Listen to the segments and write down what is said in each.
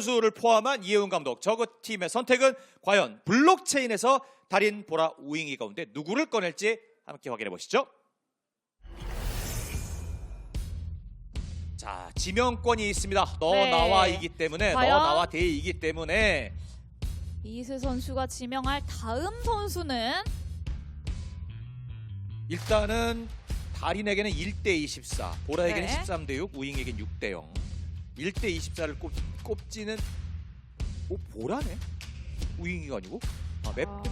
선수를 포함한 이혜훈 감독 저그 팀의 선택은 과연 블록체인에서 달인 보라 우잉이 가운데 누구를 꺼낼지 함께 확인해 보시죠. 자 지명권이 있습니다. 너 네. 나와이기 때문에 너 과연? 나와 대이기 때문에 이슬 선수가 지명할 다음 선수는 일단은 달인에게는 1대 24, 보라에게는 네. 13대 6, 우잉에게는 6대 0. 1대 24를 꼽, 꼽지는 오 보라네. 우잉이가 아니고 아 맵. 아,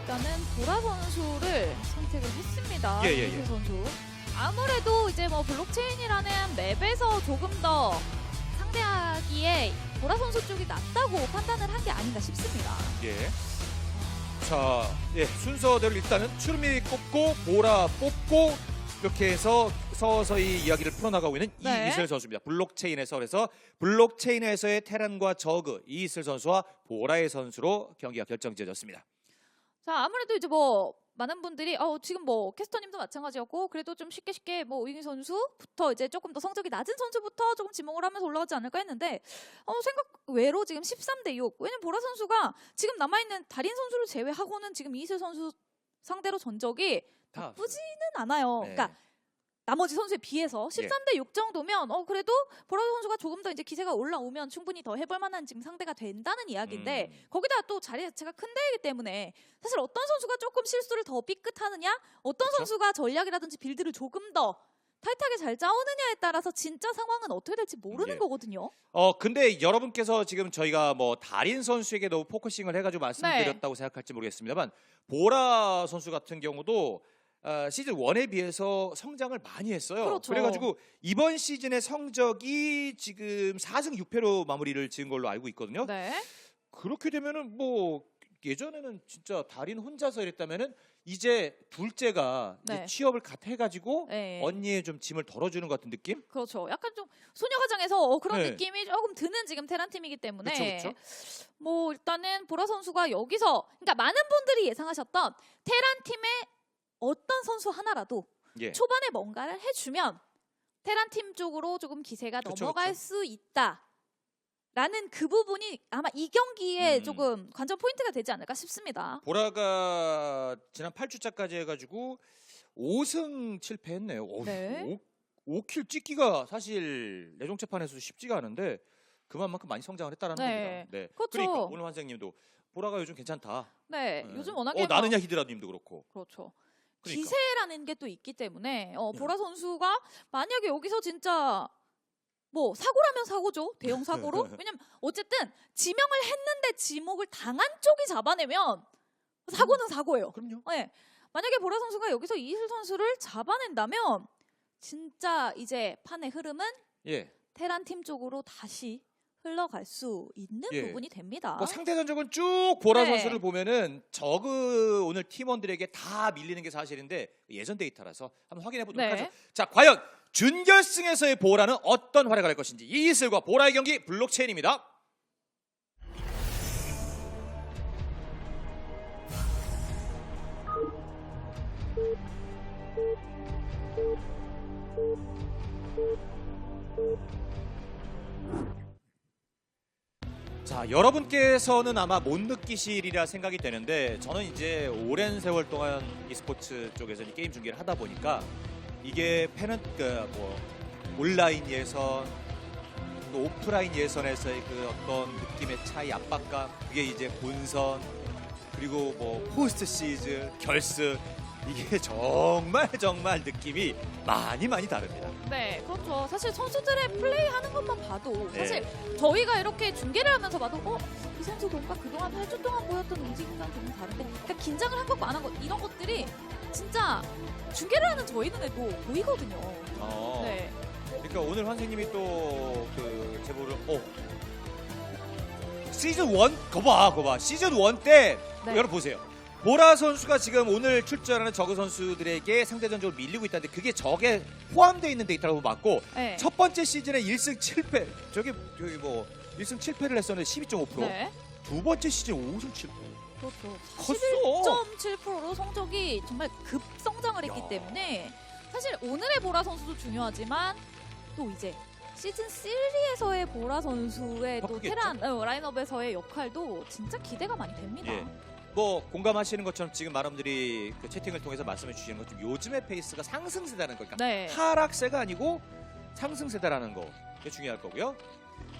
일단은 보라 선수를 선택을 했습니다. 예, 예, 예. 선수. 아무래도 이제 뭐 블록체인이라는 맵에서 조금 더 상대하기에 보라 선수 쪽이 낫다고 판단을 한 게 아닌가 싶습니다. 예. 자, 예, 순서대로 일단은 추르미 꼽고 보라 뽑고 이렇게 해서 서서히 이야기를 풀어나가고 있는 네. 이이슬 선수입니다. 블록체인에서 그래서 블록체인에서의 테란과 저그 이이슬 선수와 보라의 선수로 경기가 결정지어졌습니다. 자 아무래도 이제 뭐 많은 분들이 어 지금 뭐 캐스터님도 마찬가지였고 그래도 좀 쉽게 쉽게 뭐 오잉희 선수부터 이제 조금 더 성적이 낮은 선수부터 조금 지목을 하면서 올라가지 않을까 했는데 어 생각 외로 지금 13대 6 왜냐면 보라 선수가 지금 남아 있는 달인 선수를 제외하고는 지금 이슬 선수 상대로 전적이 다 나쁘지는 않아요. 네. 그러니까 나머지 선수에 비해서 예. 13대 6 정도면 어 그래도 보라 선수가 조금 더 이제 기세가 올라오면 충분히 더 해볼 만한 지금 상대가 된다는 이야기인데 음. 거기다 또 자리 자체가 큰 대회이기 때문에 사실 어떤 선수가 조금 실수를 더 삐끗하느냐 어떤 그쵸? 선수가 전략이라든지 빌드를 조금 더 타이트하게 잘 짜오느냐에 따라서 진짜 상황은 어떻게 될지 모르는 예. 거거든요. 어 근데 여러분께서 지금 저희가 뭐 달인 선수에게 너무 포커싱을 해가지고 네. 말씀드렸다고 생각할지 모르겠습니다만 보라 선수 같은 경우도 어, 시즌 1에 비해서 성장을 많이 했어요. 그렇죠. 래가지고 이번 시즌의 성적이 지금 4승 6패로 마무리를 지은 걸로 알고 있거든요. 네. 그렇게 되면은 뭐 예전에는 진짜 달인 혼자서 이랬다면은 이제 둘째가 이제 네. 취업을 갓 해가지고 네. 언니의 좀 짐을 덜어주는 것 같은 느낌? 그렇죠. 약간 좀 소녀가장에서 어, 그런 네. 느낌이 조금 드는 지금 테란 팀이기 때문에 그쵸, 그쵸. 뭐 일단은 보라 선수가 여기서 그러니까 많은 분들이 예상하셨던 테란 팀의 어떤 선수 하나라도 예. 초반에 뭔가를 해주면 테란 팀 쪽으로 조금 기세가 그쵸, 넘어갈. 수 있다. 라는 그 부분이 아마 이 경기에 음. 조금 관전 포인트가 되지 않을까 싶습니다. 보라가 지난 8주차까지 해가지고 5승 7패 했네요. 오, 네. 5, 킬 찍기가 사실 내종체판에서 쉽지가 않은데 그만큼 많이 성장을 했다는 네. 겁니다. 네. 그렇죠. 그러니까 오늘 환생님도 보라가 요즘 괜찮다. 네, 네. 요즘 워낙에 어 뭐- 나느냐 히드라님도 그렇고. 그렇죠. 그러니까. 기세라는 게 또 있기 때문에 어, 예. 보라 선수가 만약에 여기서 진짜 뭐 사고라면 사고죠 대형 사고로 왜냐면 어쨌든 지명을 했는데 지목을 당한 쪽이 잡아내면 사고는 사고예요. 그럼요. 네. 만약에 보라 선수가 여기서 이슬 선수를 잡아낸다면 진짜 이제 판의 흐름은 예. 테란 팀 쪽으로 다시 흘러갈 수 있는 예. 부분이 됩니다. 뭐 상대 전적은 쭉 보라 네. 선수를 보면은 저그 오늘 팀원들에게 다 밀리는 게 사실인데 예전 데이터라서 한번 확인해 보도록 네. 하죠. 자, 과연 준결승에서의 보라는 어떤 활약을 할 것인지 이슬과 보라의 경기 블록체인입니다. 자, 여러분께서는 아마 못 느끼시리라 생각이 되는데 저는 이제 오랜 세월 동안 e스포츠 쪽에서 이 게임 중계를 하다 보니까 이게 패는 그뭐 온라인 예선 또 오프라인 예선에서의 그 어떤 느낌의 차이 압박감 그게 이제 본선 그리고 뭐 포스트 시즌 결승 이게 정말 정말 느낌이 많이 많이 다릅니다. 네, 그렇죠. 사실 선수들의 플레이하는 것만 봐도 네. 사실 저희가 이렇게 중계를 하면서 봐도 어, 그 선수 뭔가 그동안 8주 동안 보였던 움직임이랑 조금 다른데 그러니까 긴장을 한 것과 안 한 것 이런 것들이 진짜 중계를 하는 저희 눈에도 보이거든요. 어. 네. 그러니까 오늘 환생님이 또 그 제보를 어 시즌 1 거봐 거봐 시즌 1 때 네. 여러분 보세요 보라 선수가 지금 오늘 출전하는 저그 선수들에게 상대전적으로 밀리고 있다는데 그게 적에 포함되어 있는 데이터라고 맞고 네. 첫 번째 시즌에 1승 7패 저기 저기 뭐 1승 7패를 했었는데 12.5%두 네. 번째 시즌 5승 7패 그렇죠. 컸어 11.7%로 성적이 정말 급성장을 했기 야. 때문에 사실 오늘의 보라 선수도 중요하지만 또 이제 시즌 3에서의 보라 선수의 더 또? 테란 어, 라인업에서의 역할도 진짜 기대가 많이 됩니다. 예. 뭐 공감하시는 것처럼 지금 많은 분들이 그 채팅을 통해서 말씀해 주시는 것좀 요즘의 페이스가 상승세다는 거니까 네. 하락세가 아니고 상승세다라는 거 그게 중요할 거고요.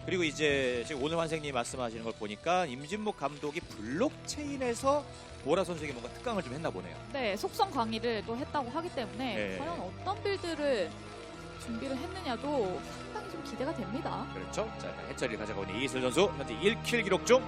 그리고 이제 지금 오늘 환생님 말씀하시는 걸 보니까 임진목 감독이 블록체인에서 보라 선수에게 뭔가 특강을 좀 했나 보네요. 네, 속성 강의를 또 했다고 하기 때문에 네. 과연 어떤 빌드를 준비를 했느냐도 상당히 좀 기대가 됩니다. 그렇죠. 자, 일단 해처리를 가져가고 있는 이슬 선수 현재 1킬 기록 중.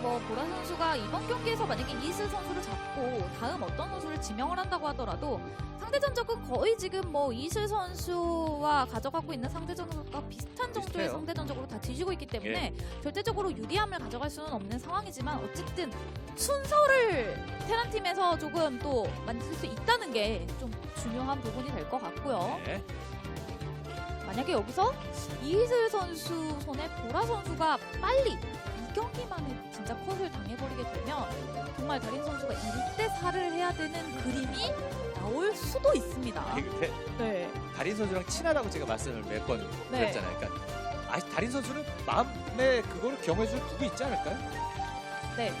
뭐 보라 선수가 이번 경기에서 만약에 이슬 선수를 잡고 다음 어떤 선수를 지명을 한다고 하더라도 상대 전적은 거의 지금 뭐 이슬 선수와 가져가고 있는 상대 전적과 비슷한 정도의 비슷해요. 상대 전적으로 다 뒤지고 있기 때문에 절대적으로 유리함을 가져갈 수는 없는 상황이지만 어쨌든 순서를 테란 팀에서 조금 또 만들 수 있다는 게 좀 중요한 부분이 될 것 같고요. 네. 만약에 여기서 이슬 선수 손에 보라 선수가 빨리 이 경기만에 진짜 컷을 당해버리게 되면 정말 다린 선수가 1대 4를 해야 되는 그림이 나올 수도 있습니다. 근데 네. 다린 선수랑 친하다고 제가 말씀을 몇 번 네. 드렸잖아요. 그러니까 아, 다린 선수는 마음에 그거를 경해줄 두고 있지 않을까요? 네.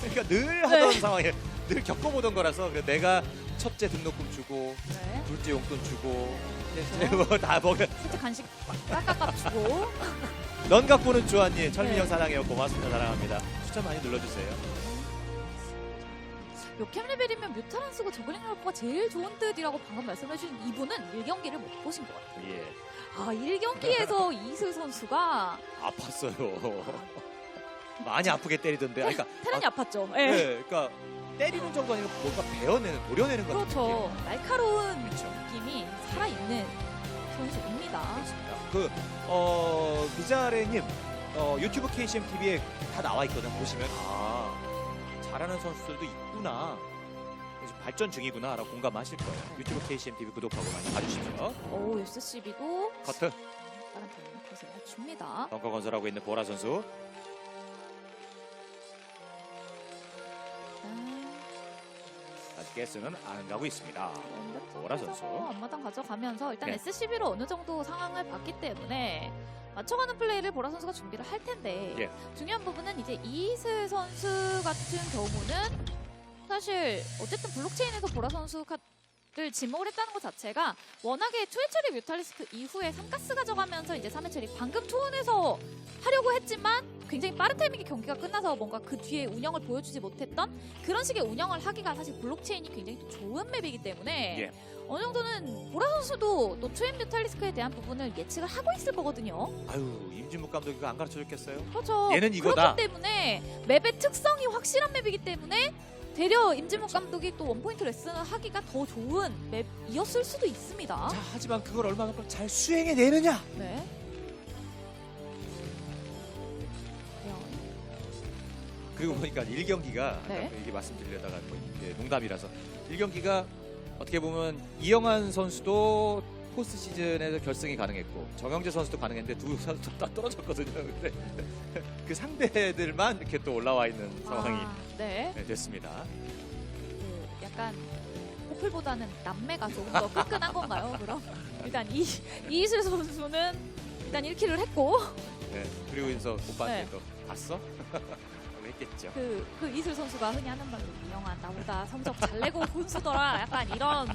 그러니까 늘 하던 네. 상황에 늘 겪어보던 거라서 그래 내가 첫째 등록금 주고 네. 둘째 용돈 주고 그래서 뭐다 먹어. 살짝 간식 깍깍깍 주고 넌 갖고는 주한님 철민형 네. 사랑해요. 고맙습니다. 사랑합니다. 추천 많이 눌러주세요. 요캠 레벨이면 뮤타란 쓰고 저글링 럴퍼가 제일 좋은 듯이라고 방금 말씀해주신 이분은 1경기를 못 보신 것 같아요. 예. 아 1경기에서 이슬 선수가 아팠어요. 많이 아프게 때리던데. 아니, 그러니까 테란이 아 팠죠. 네. 네. 그러니까 때리는 정도 아니고 뭔가 베어내는, 도려내는 것 같은 그렇죠. 날카로운 느낌. 그렇죠. 느낌이 살아있는 선수입니다. 그렇습니다. 그, 어, 비자레님, 어, 유튜브 KCM TV에 다 나와 있거든. 보시면, 아, 잘하는 선수들도 있구나. 발전 중이구나. 라고 공감하실 거예요. 유튜브 KCM TV 구독하고 많이 봐주십시오. 오, SCB도 커트. 다른 팀 것을 해줍니다. 벙커 건설하고 있는 보라 선수. 게스는 안 가고 있습니다. 보라 선수. 앞마당 가져가면서 일단 네. SCB로 어느 정도 상황을 봤기 때문에 맞춰가는 플레이를 보라 선수가 준비를 할 텐데 예. 중요한 부분은 이제 이슬 선수 같은 경우는 사실 어쨌든 블록체인에서 보라 선수가 를 지목을 했다는 것 자체가 워낙에 투해처리 뮤탈리스크 이후에 3가스 가져가면서 이제 3회 처리 방금 투혼에서 하려고 했지만 굉장히 빠른 타이밍에 경기가 끝나서 뭔가 그 뒤에 운영을 보여주지 못했던 그런 식의 운영을 하기가 사실 블록체인이 굉장히 또 좋은 맵이기 때문에 예. 어느 정도는 보라 선수도 또 투엠 뮤탈리스크에 대한 부분을 예측을 하고 있을 거거든요. 아유, 임진묵 감독이 안 가르쳐 줬겠어요? 그렇죠. 얘는 이거다. 그렇기 때문에 맵의 특성이 확실한 맵이기 때문에 되려 임진묵 감독이 또 원포인트 레슨을 하기가 더 좋은 맵이었을 수도 있습니다. 자, 하지만 그걸 얼마나 잘 수행해 내느냐? 네. 그리고 보니까 1경기가 네. 이게 말씀드리려다가 뭐 이게 농담이라서 1경기가 어떻게 보면 이영환 선수도 포스트 시즌에서 결승이 가능했고 정영재 선수도 가능했는데 두 선수 다 떨어졌거든요. 근데 그 상대들만 이렇게 또 올라와 있는 상황이 아, 네. 네, 됐습니다. 그 약간 포플보다는 남매가 조금 더 끈끈한 건가요? 그럼 일단 이 이슬 선수는 일단 1킬을 했고 네. 그리고 인서 오빠한테 네. 또 봤어? 했겠죠. 그, 그 이슬 선수가 흔히 하는 말로 이영환 나보다 성적 잘 내고 혼수더라 약간 이런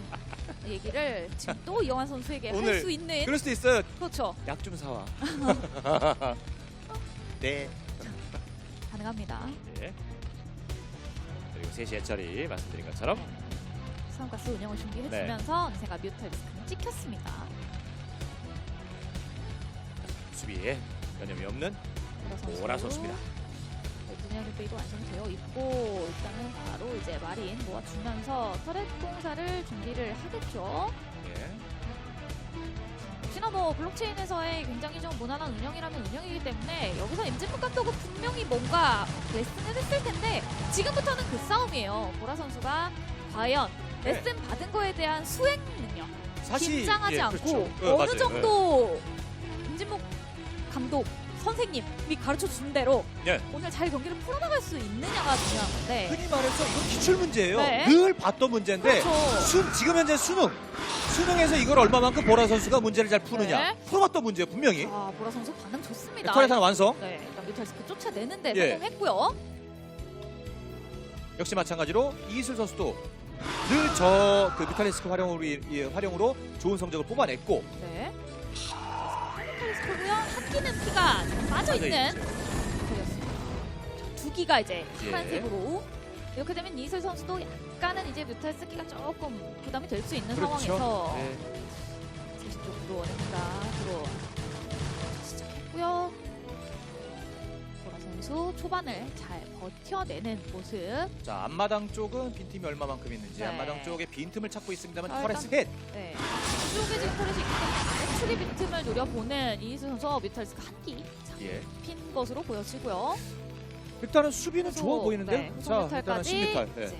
얘기를 지금 또 이영환 선수에게 할 오늘 수 있는 그럴 수도 있어요. 그렇죠 약 좀 사와. 네. 가능합니다 네. 그리고 3시 해처리 말씀드린 것처럼 수원가스 운영을 준비해주면서 어느새가 뮤탈리스크는 찍혔습니다 수비에 변함이 없는 선수. 오라 선수입니다. 네, 분야 빅베이도 완성되어 있고 일단은 바로 이제 마린 모아주면서 터렛 공사를 준비를 하겠죠 예. 역시나 뭐 블록체인에서의 굉장히 좀 무난한 운영이라면 운영이기 때문에 여기서 임진묵 감독은 분명히 뭔가 레슨을 했을 텐데 지금부터는 그 싸움이에요. 보라 선수가 과연 네. 레슨 받은 거에 대한 수행 능력, 사실 긴장하지 예, 않고 그렇죠. 예, 어느 맞아요. 정도 임진묵 감독 선생님이 가르쳐 준 대로 예. 오늘 잘 경기를 풀어나갈 수 있느냐가 중요한 건데. 흔히 말해서 이건 기출 문제예요. 네. 늘 봤던 문제인데 그렇죠. 수, 지금 현재 수능 수능에서 이걸 얼마만큼 보라 선수가 문제를 잘 푸느냐 네. 풀어봤던 문제예요 분명히. 아, 보라 선수 반응 좋습니다. 터렛 하나 완성. 네, 일단 뮤탈스크 쫓아내는데 예. 성공했고요. 역시 마찬가지로 이슬 선수도 늘 저그 뮤탈리스크 활용으로 이- 이 활용으로 좋은 성적을 뽑아냈고 네. 뮤탈스크고요. 한 끼는 피가 좀 빠져 있는 뮤탈이었습니다. 두 기가 이제 예. 파란색으로 이렇게 되면 이슬 선수도 약간은 이제 뮤탈스키가 조금 부담이 될 수 있는 그렇죠. 상황에서 네. 제시 쪽으로 원입니다. 들어 시작했고요. 보라 선수 초반을 잘 버텨내는 모습. 자 앞마당 쪽은 빈틈이 얼마만큼 있는지 네. 앞마당 쪽에 빈틈을 찾고 있습니다만 아, 일단- 셋. 네. 이쪽에 지금 터렛이 있기 때문에 아래쪽의 빈틈을 노려보는 이희수 선수 뮤탈스크 한끼 예. 핀 것으로 보여지고요. 일단은 수비는 좋아 보이는데. 네, 자 일단은 뮤탈까지 10뮤탈. 예. 이제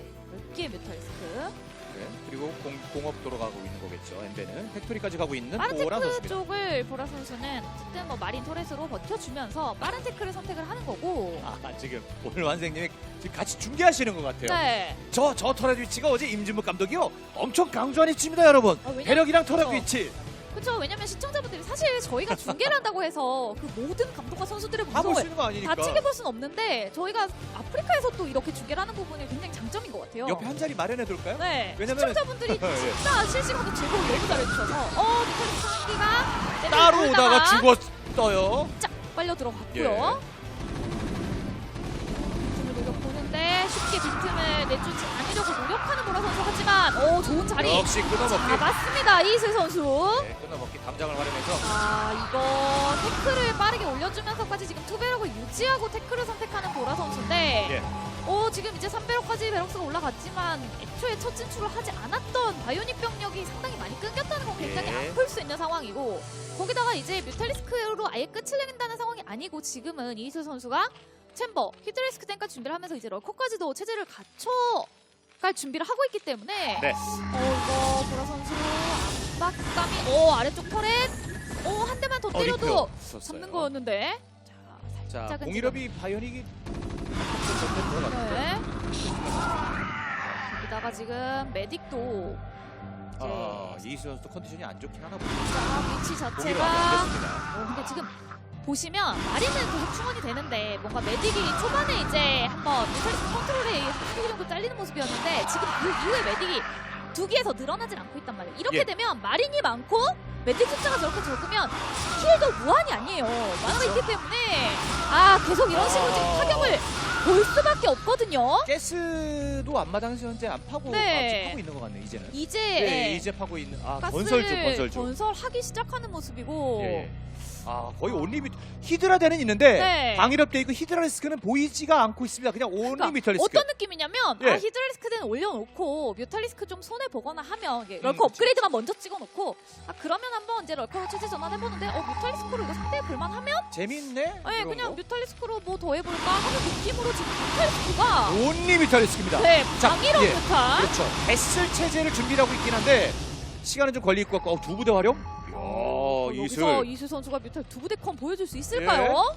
10개의 뮤탈스크. 네. 그리고 공, 공업도로 가고 있는 거겠죠. 엔베는 팩토리까지 가고 있는 빠른 보라 테크 선수입니다. 쪽을 보라 선수는 어쨌든 뭐 마린 토렛으로 버텨주면서 빠른 테크를 선택을 하는 거고. 아 지금 오늘 완생님이 같이 중계하시는 것 같아요. 네. 저 저 터렛 위치가 어제 임진묵 감독이요 엄청 강조한 위치입니다, 여러분. 아, 왜냐면- 배력이랑 터렛 그렇죠. 위치. 그렇죠. 왜냐면 시청자분들이 사실 저희가 중계를 한다고 해서 그 모든 감독과 선수들의 다 볼 수 있는 거 아니니까. 다 찍어볼 수는 없는데 저희가 아프리카에서 또 이렇게 중계를 하는 부분이 굉장히 장점인 것 같아요. 옆에 한 자리 마련해 둘까요? 네. 왜냐면은- 시청자분들이 예. 진짜 실시간으로 제공을 너무 잘해주셔서 어 니콜리스 한기가 따로 오다가 죽었어요. 쫙 빨려 들어갔고요. 노력 보는데 쉽게 빈틈을 내주지 않으려고 노력하는 보라 선수 하지만 오 좋은 자리 역시 끊어먹기. 잡았습니다 이슬 선수. 네, 끊어먹기 담장을 활용해서 아 이거 태클을 빠르게 올려주면서까지 지금 투베럭을 유지하고 태클을 선택하는 보라 선수인데 예. 오 지금 이제 3배럭까지 베럭스가 올라갔지만 애초에 첫 진출을 하지 않았던 바이오닉 병력이 상당히 많이 끊겼다는 건 굉장히 예. 아플 수 있는 상황이고 거기다가 이제 뮤탈리스크로 아예 끝을 내린다는 상황이 아니고 지금은 이희슬 선수가 챔버, 히드레스크 탱까지 준비를 하면서 이제 럴커까지도 체제를 갖춰 갈 준비를 하고 있기 때문에 네. 어 이거 보라 선수 압박감이 오 아래쪽 터렛 오한 대만 더 어, 때려도 리프요. 잡는. 거였는데 자자 살짝은 공일업이 바이오닉이 네. 여기다가 지금 메딕도 아 이제 이수 선수도 컨디션이 안 좋긴 하나 보다. 자, 위치 공일업 안 자체가 됐습니다. 어, 근데 지금 보시면 마리는 계속 충원이 되는데 뭔가 메딕이 초반에 이제 한번 뮤탈리스 컨트롤에 한두 정도 잘리는 모습이었는데 지금 그 이후에 메딕이 두 개에서 늘어나질 않고 있단 말이에요. 이렇게 예. 되면 마린이 많고 메딕 숫자가 저렇게 적으면 힐도 무한이 아니에요. 만화가 있기 때문에 아 계속 이런 식으로 지금 아. 타격을 볼 수밖에 없거든요. 가스도 앞마당에서 현재 안 파고 네. 아, 파고 있는 것 같네 이제는. 이제 네, 예, 이제 파고 있는 아 가스를 건설주 건설주. 건설하기 시작하는 모습이고 예, 예. 아 거의 온리미 히드라대는 있는데 네. 방위럽 돼 있고 히드라 리스크는 보이지가 않고 있습니다. 그냥 그러니까 온리미터 리스크. 어떤 느낌이냐면 예. 아, 히드라리스크는 올려놓고 뮤탈리스크 좀 손해 보거나 하면 이게 음, 럴커 그치. 업그레이드만 먼저 찍어놓고 아 그러면 한번 이제 럴커로 체제 전환해보는데 어 뮤탈리스크로 이거 상대해 볼만하면 재밌네. 예 이런 그냥 거. 뮤탈리스크로 뭐 더 해볼까 하는 느낌으로 지금 뮤탈리스크가 온리미터리스크입니다. 네 자, 방위로 예. 뮤탈 그렇죠. 베슬 체제를 준비를 하고 있긴 한데 시간은 좀 걸릴 것 같고 어, 두 부대 활용? 어, 이야 여기서 이슬 이슬 선수가 뮤탈 두 부대 컴 보여줄 수 있을까요?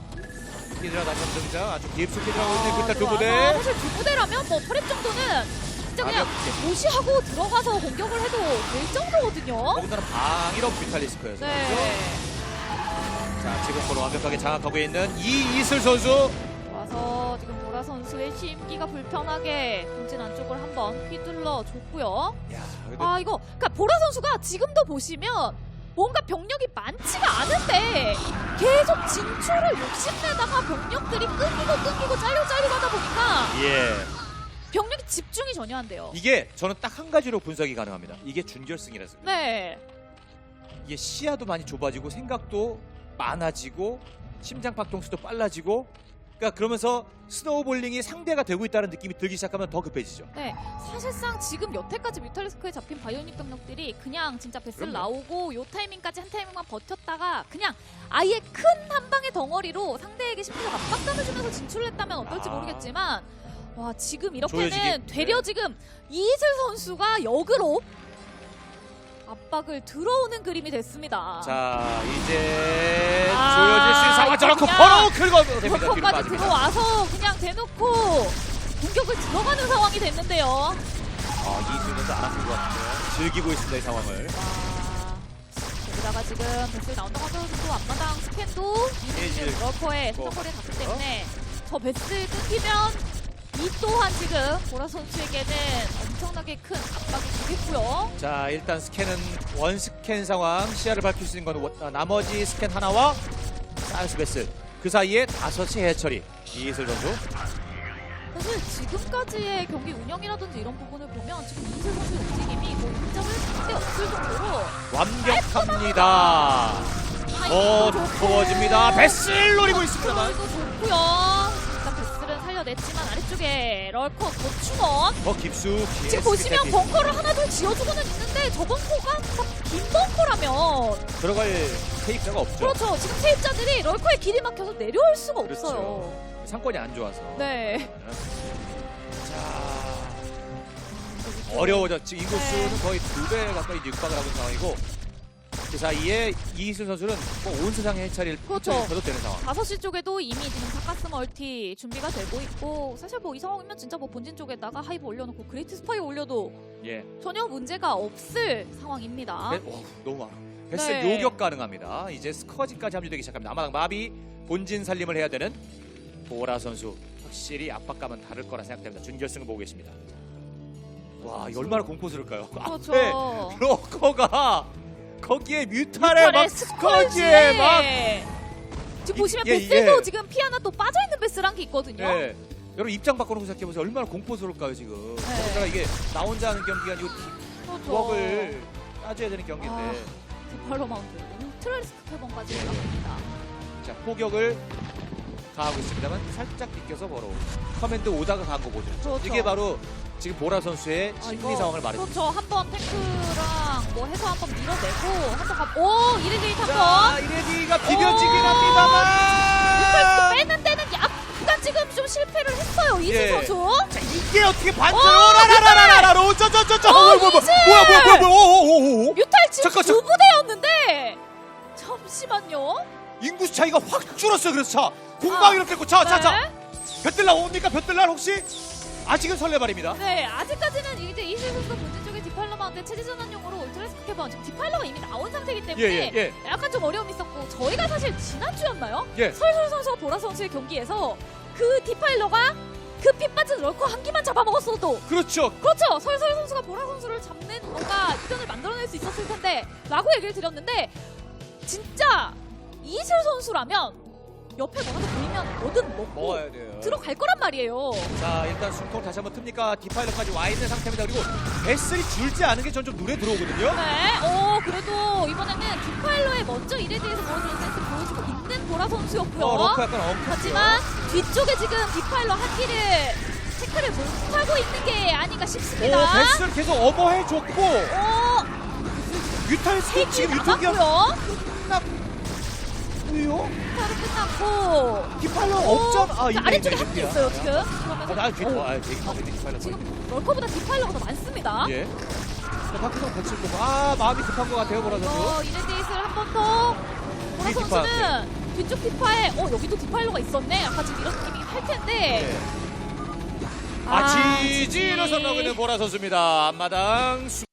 히드라 다시 한번 등장 아주 깊숙이 들어가고 있는 아, 그때 두 부대 사실 두 부대라면 뭐 터렛 정도는 진짜 그냥 가볍게. 무시하고 들어가서 공격을 해도 될 정도거든요. 더군다나 방위럽 뮤탈리스크여서 네. 자 지금 서로 완벽하게 장악하고 있는 이이슬 선수 와서 지금 보라 선수의 심기가 불편하게 동진 안쪽을 한번 휘둘러 줬고요. 야 아 이거 그러니까 보라 선수가 지금도 보시면 뭔가 병력이 많지가 않은데 계속 진출을 욕심내다가 병력들이 끊기고 끊기고 잘리고 잘리고 하다 보니까 예 병력이 집중이 전혀 안 돼요. 이게 저는 딱 한 가지로 분석이 가능합니다. 이게 준결승이라서. 네. 이게 시야도 많이 좁아지고 생각도 많아지고 심장 박동수도 빨라지고 그러니까 그러면서 스노우볼링이 상대가 되고 있다는 느낌이 들기 시작하면 더 급해지죠. 네, 사실상 지금 여태까지 뮤탈리스크에 잡힌 바이오닉 병력들이 그냥 진짜 베슬 그럼요. 나오고 요 타이밍까지 한 타이밍만 버텼다가 그냥 아예 큰 한 방의 덩어리로 상대에게 심리적 압박감을 주면서 진출을 했다면 어떨지 아. 모르겠지만 와 지금 이렇게는 조여지기. 되려 네. 지금 이슬 선수가 역으로 압박을 들어오는 그림이 됐습니다. 자 이제 아, 조여질 수 있는 상황 저렇고 그냥 바로 긁어 됩니다. 뒤로 벙커까지 빠집니다. 들어와서 그냥 대놓고 공격을 들어가는 상황이 됐는데요. 아 이수는 알았을 것 같은데요. 즐기고 있습니다 이 상황을. 와, 여기다가 지금 베슬 나온다고 또 앞마당 스캔도 이제 러커에 뭐, 스토커를 갔기 때문에 저 베슬 끊기면 이 또한 지금 보라 선수에게는 엄청나게 큰 압박이 되겠고요. 자 일단 스캔은 원 스캔 상황 시야를 밝힐 수 있는 건 원- 아, 나머지 스캔 하나와 사이언스 베스 그 사이에 다섯이 해처리 이슬 선수 사실 지금까지의 경기 운영이라든지 이런 부분을 보면 지금 이슬 선수의 움직임이 뭐 인정을 할데 없을 정도로 완벽합니다. 더 두꺼워집니다. 베슬 노리고 있습니다만 좋고요. 살려냈지만 아래쪽에 럴커 고충원 더 깊숙이 지금 보시면 벙커를 하나 둘 지어주고는 있는데 저 벙커가 긴 벙커라면 들어갈 테이프가 없죠. 그렇죠. 지금 세입자들이 럴커에 길이 막혀서 내려올 수가 그렇죠. 없어요. 상권이 안 좋아서. 네. 자 어려워졌지. 인구수는 네. 거의 두 배 가까이 육박을 하고 있는 상황이고 그 사이에 이희슬 선수는 뭐 온 세상의 해처리를 그렇죠. 펴도 되는 상황. 5시 쪽에도 이미 지금 사카스 멀티 준비가 되고 있고 사실 뭐 이 상황이면 진짜 뭐 본진 쪽에다가 하이브 올려놓고 그레이트 스파이 올려도 예. 전혀 문제가 없을 상황입니다. 배- 어, 너무 많아. 베스 네. 요격 가능합니다. 이제 스커지까지 합류되기 시작합니다. 아마당 마비 본진 살림을 해야 되는 보라 선수 확실히 압박감은 다를 거라 생각됩니다. 준결승을 보고 계십니다. 와, 이거 얼마나 공포스러울까요? 그렇죠. 앞에 로커가 거기에 뮤탈의 막 스커지에 막 지금 이- 보시면 예, 베슬도 예. 지금 피 하나 또 빠져 있는 베스란 게 있거든요. 예. 여러분 입장 바꿔놓고 생각해 보세요. 얼마나 공포스러울까요 지금? 네. 거기다가 이게 나 혼자 하는 경기가 아니고 그렇죠. 팀워크를 따져야 되는 경기인데 아. 디팔로 마운트 울트라리스크 캐번까지 예, 예. 올라갑니다. 자 포격을 가하고 있습니다만 살짝 비껴서 걸어 커맨드 오다가 간 거 보죠. 그렇죠. 이게 바로 지금 보라 선수의 아, 심리 이거 상황을 말해줍니다. 그렇죠. 한번 탱크랑 뭐 해서 한번 밀어내고 한번 가. 오 이레데이트 자, 한번. 이레디가 비벼지긴 오. 합니다만. 빼는 데는 약간 지금 좀 실패를 했어요 이슬 예. 선수. 자, 이게 어떻게 반전? 오, 라라라라라라, 저저저저, 어, 뭐야 뭐야 이슬! 뭐야 뭐야 뭐야 오오오오. 뮤탈 지금 잠깐, 두 부대였는데 잠시만요. 인구 차이가 확 줄었어요. 그래서 자, 공방이로 뺐고 자, 자, 자. 네. 볕들날 옵니까? 볕들날 혹시? 아직은 설레발입니다. 네, 아직까지는 이제 이슬 선수가 본진 쪽에 디파일러 마운드 체제 전환용으로 울트라스크 캐번 지금 디파일러가 이미 나온 상태이기 때문에 예, 예, 예. 약간 좀 어려움이 있었고 저희가 사실 지난주였나요? 예. 설설 선수와 보라 선수의 경기에서 그 디파일러가 그 핏빠진 럴커 한 기만 잡아먹었어도 그렇죠. 그렇죠 설설 선수가 보라 선수를 잡는 뭔가 이변을 만들어낼 수 있었을 텐데 라고 얘기를 드렸는데 진짜 이슬 선수라면 옆에 뭐라도 보이면 뭐든 먹고 먹어야 돼요. 들어갈 거란 말이에요 자, 일단 숨통 다시 한번 틉니까? 디파일러까지 와 있는 상태입니다. 그리고 베슬이 줄지 않은 게 전 좀 눈에 들어오거든요. 네, 어 그래도 이번에는 디파일러에 먼저 일에 대해서 보여주는 센스 보여주고 있는 보라 선수였고요 어, 러커 약간 엉켰죠. 하지만 뒤쪽에 지금 디파일러 한 기를 체크를 못하고 있는 게 아닌가 오, 싶습니다. 베슬 계속 어버해줬고 어, 뮤탈 스킨 지금 유통기한. 끝났고요. 타로 끝났고. 디파일러 오, 없잖아. 아, 아래쪽에 이제 한개 이제야. 있어요 지금. 아, 그러면서 나 되게 오, 좋아. 되게 드는 디파일러. 지금 럴커보다 디파일러가 더 많습니다. 예. 자, 박수성 거칠 거고. 아, 마음이 급한 것 같아요, 보라 선수. 어, 이레데이스를 한 번 더. 보라 뒤 디파. 선수는 뒤쪽 디파에 어 여기도 디파일러가 있었네. 아까 지금 이런 느낌이 할 텐데. 예. 아, 지지로 선나고 있는 보라 선수입니다. 앞마당 수...